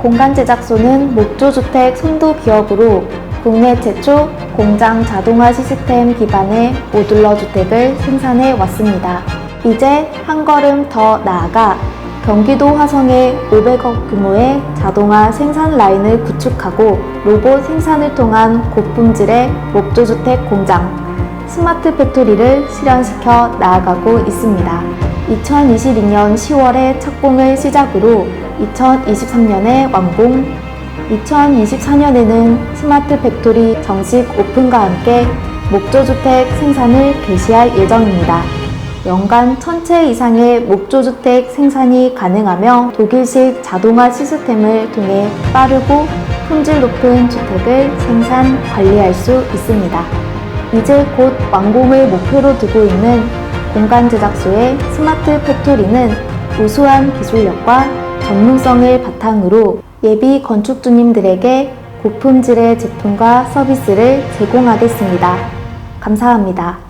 공간 제작소는 목조주택 선도 기업으로 국내 최초 공장 자동화 시스템 기반의 모듈러 주택을 생산해 왔습니다. 이제 한 걸음 더 나아가 경기도 화성에 500억 규모의 자동화 생산 라인을 구축하고 로봇 생산을 통한 고품질의 목조주택 공장 스마트 팩토리를 실현시켜 나아가고 있습니다. 2022년 10월에 착공을 시작으로 2023년에 완공, 2024년에는 스마트 팩토리 정식 오픈과 함께 목조주택 생산을 개시할 예정입니다. 연간 1000채 이상의 목조주택 생산이 가능하며 독일식 자동화 시스템을 통해 빠르고 품질 높은 주택을 생산, 관리할 수 있습니다. 이제 곧 완공을 목표로 두고 있는 공간 제작소의 스마트 팩토리는 우수한 기술력과 전문성을 바탕으로 예비 건축주님들에게 고품질의 제품과 서비스를 제공하겠습니다. 감사합니다.